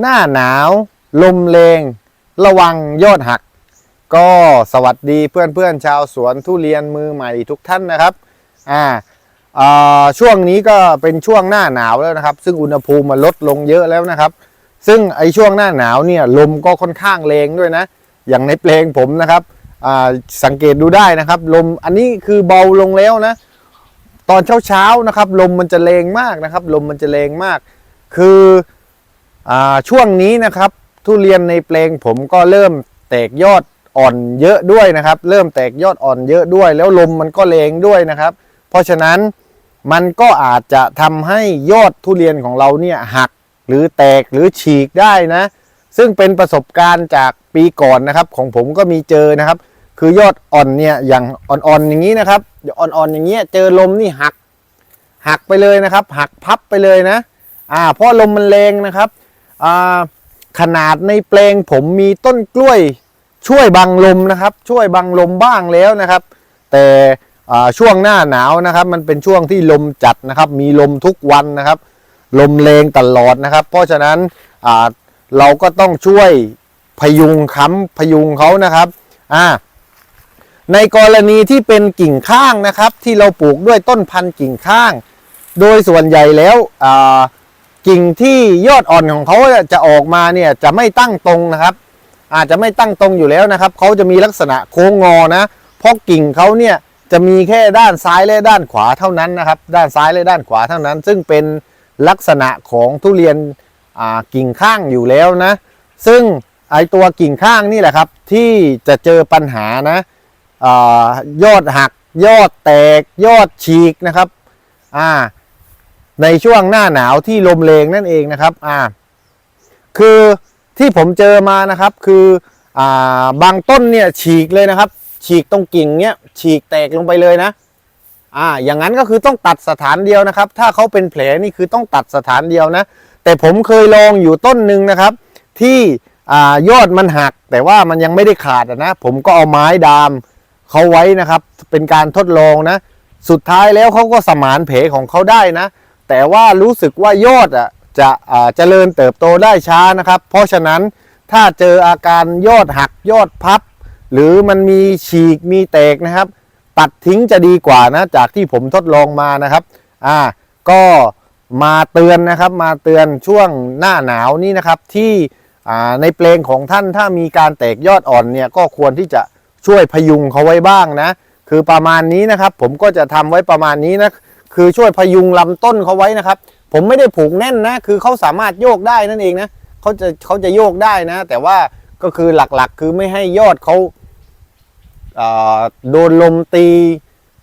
หน้าหนาว ลมแรง ระวังยอดหัก ก็สวัสดีเพื่อนๆชาวสวนทุเรียนมือใหม่ทุกท่านนะครับอ่าช่วงนี้ก็เป็นช่วงหน้าหนาวแล้วนะครับ ซึ่งอุณหภูมิมันลดลงเยอะแล้วนะครับ ซึ่งไอช่วงหน้าหนาวเนี่ยลมก็ค่อนข้างแรงด้วยนะ อย่างในเพลงผมนะครับอ่าสังเกตดูได้นะครับ ลมอันนี้คือเบาลงแล้วนะ ตอนเช้าๆนะครับ ลมมันจะแรงมากนะครับ ลมมันจะแรงมาก คือ ช่วงนี้นะครับ ทุเรียนในเพลงผมก็เริ่มแตกยอดอ่อนเยอะด้วยนะครับ เริ่มแตกยอดอ่อนเยอะด้วย แล้วลมมันก็แรงด้วยนะครับ เพราะฉะนั้นมันก็อาจจะทำให้ยอดทุเรียนของเราเนี่ยหักหรือแตกหรือฉีกได้นะ ซึ่งเป็นประสบการณ์จากปีก่อนนะครับ ของผมก็มีเจอนะครับ คือยอดอ่อนเนี่ยอย่างอ่อนๆอย่างนี้นะครับอ่อนๆอย่างเงี้ยเจอลมนี่หัก หักไปเลยนะครับ หักพับไปเลยนะ อ่าเพราะลมมันแรงนะครับ ขนาดในเปลงผมมีต้นกล้วยช่วยบังลมนะครับ ช่วยบังลมบ้างแล้วนะครับ แต่ช่วงหน้าหนาวนะครับ มันเป็นช่วงที่ลมจัดนะครับ มีลมทุกวันนะครับ ลมแรงตลอดนะครับ เพราะฉะนั้นเราก็ต้องช่วยพยุงค้ำพยุงเขานะครับอ่าในกรณีที่เป็นกิ่งข้างนะครับ ที่เราปลูกด้วยต้นพันธุ์กิ่งข้าง โดยส่วนใหญ่แล้วอ่า กิ่งที่ยอดอ่อนของเขาจะออกมาเนี่ยจะไม่ตั้งตรงนะครับ อาจจะไม่ตั้งตรงอยู่แล้วนะครับเขาจะมีลักษณะโค้งงอนะเพราะกิ่งเขาเนี่ยจะมีแค่ด้านซ้ายและด้านขวาเท่านั้นนะครับ ด้านซ้ายและด้านขวาเท่านั้น ซึ่งเป็นลักษณะของทุเรียนกิ่งข้างอยู่แล้วนะ ซึ่งไอตัวกิ่งข้างนี่แหละครับ ที่จะเจอปัญหานะอยอดหัก ยอดแตกยอดฉีกนะครับอ่า ในช่วงหน้าหนาวที่ลมแรงนั่นเองนะครับอ่าคือที่ผมเจอมานะครับคืออ่าบางต้นเนี่ยฉีกเลยนะครับ ฉีกตรงกิ่งเนี่ยฉีกแตกลงไปเลยนะอ่าอย่างนั้นก็คือต้องตัดสถานเดียวนะครับ ถ้าเขาเป็นแผลนี่คือต้องตัดสถานเดียวนะ แต่ผมเคยลองอยู่ต้นหนึ่งนะครับ ที่อ่ายอดมันหัก แต่ว่ามันยังไม่ได้ขาดนะ ผมก็เอาไม้ดามเขาไว้นะครับ เป็นการทดลองนะ สุดท้ายแล้วเขาก็สมานเพของเขาได้นะ แต่ว่ารู้สึกว่ายอดอะจะอ่าเจริญเติบโตได้ช้านะครับ เพราะฉะนั้นถ้าเจออาการยอดหักยอดพับ หรือมันมีฉีกมีแตกนะครับ ตัดทิ้งจะดีกว่านะจากที่ผมทดลองมานะครับอ่าก็มาเตือนนะครับมาเตือนช่วงหน้าหนาวนี้นะครับที่อ่าในเพลงของท่านถ้ามีการแตกยอดอ่อนเนี่ยก็ควรที่จะช่วยพยุงเขาไว้บ้างนะ คือประมาณนี้นะครับ ผมก็จะทำไว้ประมาณนี้นะ คือช่วยพยุงลำต้นเขาไว้นะครับ ผมไม่ได้ผูกแน่นนะ คือเขาสามารถโยกได้นั่นเองนะเขาจะเขาจะโยกได้นะ แต่ว่าก็คือหลักๆ คือไม่ให้ยอดเขาเอ่อโดนลมตี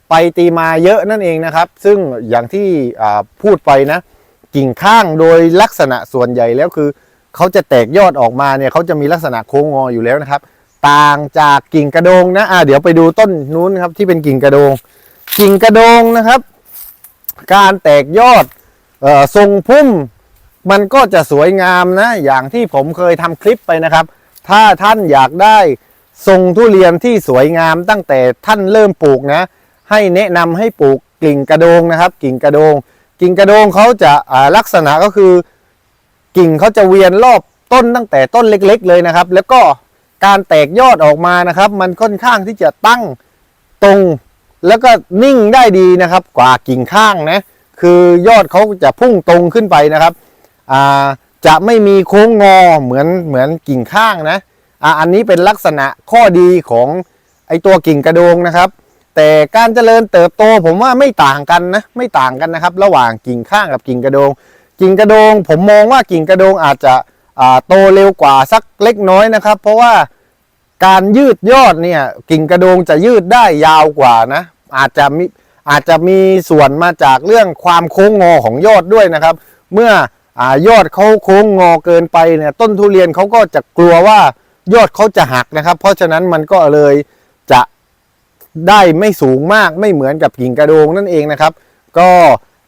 ไปตีมาเยอะนั่นเองนะครับ ซึ่งอย่างที่พูดไปนะ กิ่งข้างโดยลักษณะส่วนใหญ่แล้วคือเขาจะแตกยอดออกมาเนี่ยเขาจะมีลักษณะโค้งงออยู่แล้วนะครับ ต่างจากกิ่งกระโดงนะอ่าเดี๋ยวไปดูต้นนู้นครับที่เป็นกิ่งกระโดง กิ่งกระโดงนะครับ การแตกยอดออทรงพุ่ม มันก็จะสวยงามนะ อย่างที่ผมเคยทำคลิปไปนะครับ ถ้าท่านอยากได้ทรงทุเรียนที่สวยงามตั้งแต่ท่านเริ่มปลูกนะ ให้แนะนำให้ปลูกกิ่งกระโดงนะครับ กิ่งกระโดง กิ่งกระโดงเขาจะาลักษณะก็คือ กิ่งเขาจะเวียนรอบต้นตั้งแต่ต้นเล็ก ๆ เลยนะครับ แล้วก็การแตกยอดออกมานะครับ มันค่อนข้างที่จะตั้งตรง แล้วก็นิ่งได้ดีนะครับ กว่ากิ่งข้างนะคือยอดเขาจะพุ่งตรงขึ้นไปนะครับอ่าจะไม่มีโค้งงอเหมือนเหมือนกิ่งข้างนะอ่าอันนี้เป็นลักษณะข้อดีของไอตัวกิ่งกระโดงนะครับ แต่การเจริญเติบโตผมว่าไม่ต่างกันนะไม่ต่างกันนะครับ ระหว่างกิ่งข้างกับกิ่งกระโดง กิ่งกระโดง ผมมองว่ากิ่งกระโดงอาจจะโตเร็วกว่าสักเล็กน้อยนะครับ เพราะว่า การยืดยอดเนี่ยกิ่งกระโดงจะยืดได้ยาวกว่านะ อาจจะมีอาจจะมีส่วนมาจากเรื่องความโค้งงอของยอดด้วยนะครับ เมื่ออยอดเขาโค้งงอเกินไปเนี่ยต้นทุเรียนเขาก็จะกลัวว่ายอดเขาจะหักนะครับ เพราะฉะนั้นมันก็เลยจะได้ไม่สูงมากไม่เหมือนกับกิ่งกระโดงนั่นเองนะครับ ก็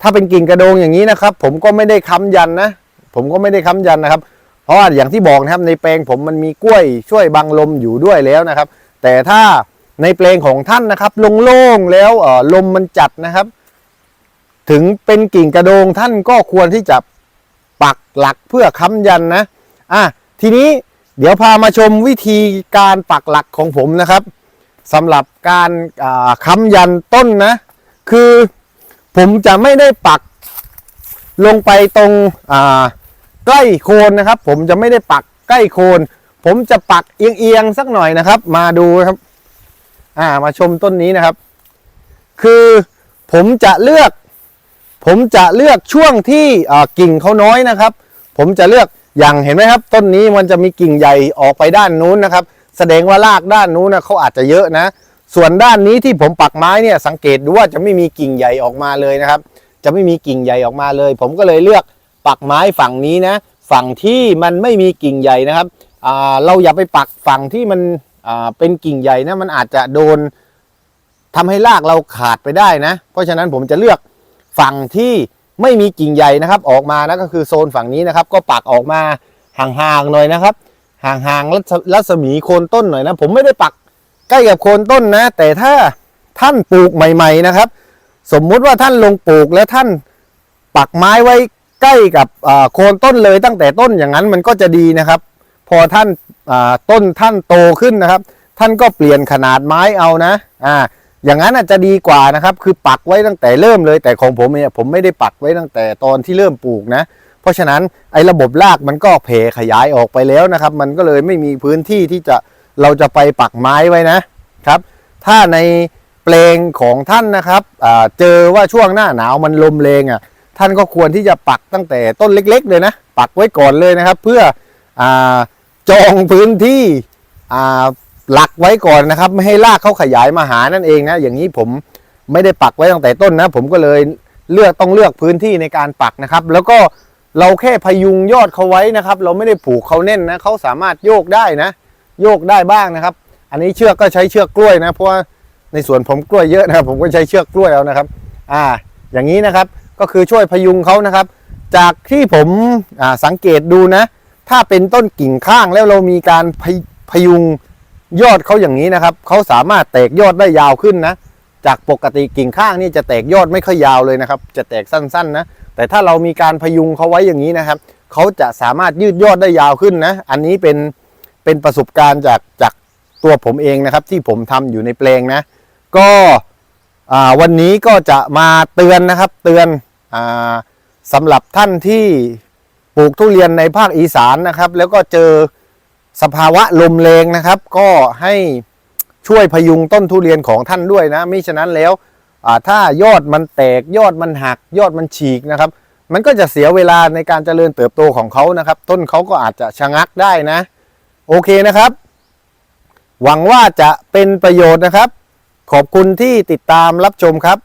ถ้าเป็นกิ่งกระโดงอย่างนี้นะครับ ผมก็ไม่ได้ค้ำยันนะ ผมก็ไม่ได้ค้ำยันนะครับ ราะว่าอย่างที่บอกนะครับในแปลงผมมันมีกล้วยช่วยบังลมอยู่ด้วยแล้วนะครับ แต่ถ้าในแปลงของท่านนะครับโล่งๆแล้วลมมันจัดนะครับ ถึงเป็นกิ่งกระโดงท่านก็ควรที่จะปักหลักเพื่อค้ำยันนะอะทีนี้เดี๋ยวพามาชมวิธีการปักหลักของผมนะครับสำหรับการค้ำยันต้นนะ คือผมจะไม่ได้ปักลงไปตรงอ่า ใกล้โคนนะครับ ผมจะไม่ได้ปักใกล้โคน ผมจะปักเอียงๆสักหน่อยนะครับ มาดูครับ อ่ามาชมต้นนี้นะครับ คือผมจะเลือก ผมจะเลือกช่วงที่กิ่งเขาน้อยนะครับ ผมจะเลือกอย่างเห็นไหมครับ ต้นนี้มันจะมีกิ่งใหญ่ออกไปด้านนู้นนะครับ แสดงว่ารากด้านนู้นนะเขาอาจจะเยอะนะ ส่วนด้านนี้ที่ผมปักไม้เนี่ยสังเกตดูว่าจะไม่มีกิ่งใหญ่ออกมาเลยนะครับ จะไม่มีกิ่งใหญ่ออกมาเลย ผมก็เลยเลือก ปักไม้ฝั่งนี้นะ ฝั่งที่มันไม่มีกิ่งใหญ่นะครับเราอย่าไปปักฝั่งที่มันเป็นกิ่งใหญ่นะมันอาจจะโดนทำให้รากเราขาดไปได้นะ เพราะฉะนั้นผมจะเลือกฝั่งที่ไม่มีกิ่งใหญ่นะครับ ออกมานะก็คือโซนฝั่งนี้นะครับ ก็ปักออกมาห่างๆหน่อยนะครับ ห่างๆรัศรัศมีโคนต้นหน่อยนะ ผมไม่ได้ปักใกล้กับโคนต้นนะ แต่ถ้าท่านปลูกใหม่ ๆนะครับ สมมุติว่าท่านลงปลูกแล้วท่านปักไม้ไว้ ใกล้กับโคนต้นเลยตั้งแต่ต้นอย่างนั้นมันก็จะดีนะครับ พอท่านต้นท่านโตขึ้นนะครับ ท่านก็เปลี่ยนขนาดไม้เอานะอ่าอย่างนั้นอาจจะดีกว่านะครับ คือปักไว้ตั้งแต่เริ่มเลย แต่ของผมเนี่ยผมไม่ได้ปักไว้ตั้งแต่ตอนที่เริ่มปลูกนะ เพราะฉะนั้นไอ้ระบบรากมันก็เพขยายออกไปแล้วนะครับ มันก็เลยไม่มีพื้นที่ที่จะเราจะไปปักไม้ไว้นะครับ ถ้าในเปลงของท่านนะครับเจอว่าช่วงหน้าหนาวมันลมแรงอะ ท่านก็ควรที่จะปักตั้งแต่ต้นเล็ก ๆ เลยนะ ปักไว้ก่อนเลยนะครับ เพื่ออจองพื้นที่หลักไว้ก่อนนะครับ ไม่ให้รากเขาขยายมาหานั่นเองนะ อย่างนี้ผมไม่ได้ปักไว้ตั้งแต่ต้นนะ ผมก็เลยเลือกต้องเลือกพื้นที่ในการปักนะครับ แล้วก็เราแค่พยุงยอดเขาไว้นะครับ เราไม่ได้ผูกเขาแน่นนะเขาสามารถโยกได้นะ โยกได้บ้างนะครับ อันนี้เชือกก็ใช้เชือกกล้วยนะ เพราะว่าในสวนผมกล้วยเยอะนะครับ ผมก็ใช้เชือกกล้วยเอานะครับ อ่า อย่างนี้นะครับ ก็คือช่วยพยุงเขานะครับ จากที่ผมสังเกตดูนะ ถ้าเป็นต้นกิ่งข้างแล้วเรามีการพยพยุงยอดเขาอย่างนี้นะครับเขาสามารถแตกยอดได้ยาวขึ้นนะ จากปกติกิ่งข้างนี่จะแตกยอดไม่ค่อยยาวเลยนะครับ จะแตกสั้นๆนะ แต่ถ้าเรามีการพยุงเขาไว้อย่างนี้นะครับเขาจะสามารถยืดยอดได้ยาวขึ้นนะ อันนี้เป็นเป็นประสบการณ์จากจากตัวผมเองนะครับ ที่ผมทำอยู่ในแปลงนะ ก็วันนี้ก็จะมาเตือนนะครับ เตือน สำหรับท่านที่ปลูกทุเรียนในภาคอีสานนะครับ แล้วก็เจอสภาวะลมแรงนะครับ ก็ให้ช่วยพยุงต้นทุเรียนของท่านด้วยนะมิฉะนั้นแล้วถ้ายอดมันแตกยอดมันหัก ยอดมันฉีกนะครับ มันก็จะเสียเวลาในการเจริญเติบโตของเขานะครับ ต้นเขาก็อาจจะชะงักได้นะ โอเคนะครับ หวังว่าจะเป็นประโยชน์นะครับ ขอบคุณที่ติดตามรับชมครับ